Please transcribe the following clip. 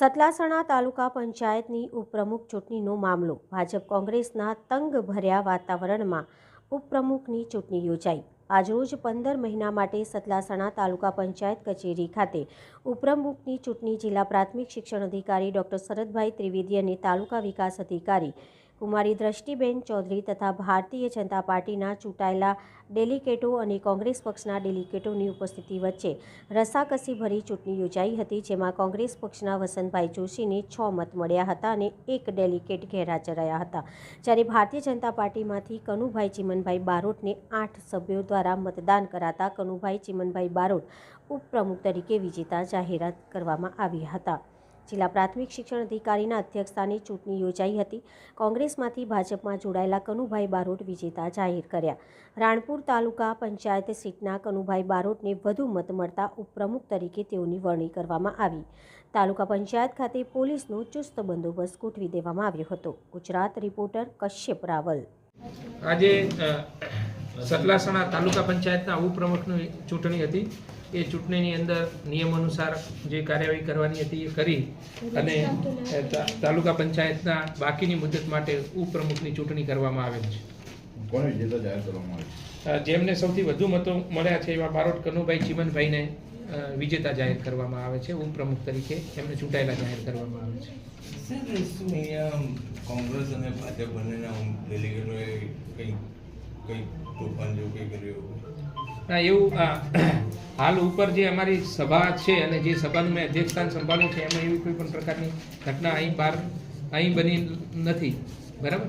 સતલાસણા તાલુકા પંચાયતની ઉપપ્રમુખ ચૂંટણીનો મામલો. ભાજપ કોંગ્રેસના તંગ ભર્યા વાતાવરણમાં ઉપપ્રમુખની ચૂંટણી યોજાઈ. આજરોજ પંદર મહિના માટે સતલાસણા તાલુકા પંચાયત કચેરી ખાતે ઉપપ્રમુખની ચૂંટણી જિલ્લા પ્રાથમિક શિક્ષણ અધિકારી ડોક્ટર શરદભાઈ ત્રિવેદી અને તાલુકા વિકાસ અધિકારી કુમારી દ્રષ્ટિબેન ચૌધરી તથા ભારતીય જનતા પાર્ટીના ચૂંટાયેલા ડેલિકેટો અને કોંગ્રેસ પક્ષના ડેલિકેટોની ઉપસ્થિતિ વચ્ચે રસાકસી ભરી ચૂંટણી યોજાઈ હતી, જેમાં કોંગ્રેસ પક્ષના વસંતભાઈ જોશીને છ મત મળ્યા હતા અને એક ડેલિકેટ ગેરહાજર રહ્યા હતા. જ્યારે ભારતીય જનતા પાર્ટીમાંથી કનુભાઈ ચિમનભાઈ બારોટને આઠ સભ્યો દ્વારા મતદાન કરાતા કનુભાઈ ચિમનભાઈ બારોટ ઉપપ્રમુખ તરીકે વિજેતા જાહેરાત કરવામાં આવ્યા હતા. જિલ્લા પ્રાથમિક શિક્ષણ અધિકારીના અધ્યક્ષસ્થાને ચૂંટણી યોજાઈ હતી. કોંગ્રેસમાંથી ભાજપમાં જોડાયેલા કનુભાઈ બારોટ વિજેતા જાહેર કર્યા. રાણપુર તાલુકા પંચાયત સીટના કનુભાઈ બારોટને વધુ મત મળતા ઉપપ્રમુખ તરીકે તેઓની વરણી કરવામાં આવી. તાલુકા પંચાયત ખાતે પોલીસનો ચુસ્ત બંદોબસ્ત ગોઠવી દેવામાં આવ્યો હતો. ગુજરાત રિપોર્ટર કશ્યપ રાવલ. આજે સતલાસણા તાલુકા પંચાયતના ઉપપ્રમુખની ચૂંટણી હતી. એ ચૂંટણીની અંદર નિયમ અનુસાર જે કાર્યવાહી કરવાની હતી એ કરી અને તાલુકા પંચાયતના બાકીની મુદત માટે ઉપપ્રમુખની ચૂંટણી કરવામાં આવેલ છે. કોને વિજેતા જાહેર કરવામાં આવી જેમને સૌથી વધુ મતો મળ્યા છે એવા બારોટ કનુભાઈ ચીમનભાઈને વિજેતા જાહેર કરવામાં આવે છે. ઉપપ્રમુખ તરીકે એમને ચૂંટાયેલા જાહેર કરવામાં આવે છે. કોંગ્રેસ અને ભાજપ બંનેના ડેલિગેટોએ કંઈ ના, એવું હાલ ઉપર જે અમારી સભા છે અને જે સભાનું મેં અધ્યક્ષસ્થાન સંભાળ્યું છે, એમાં એવી કોઈ પણ પ્રકારની ઘટના અહીં બહાર, અહીં બની નથી. બરાબર?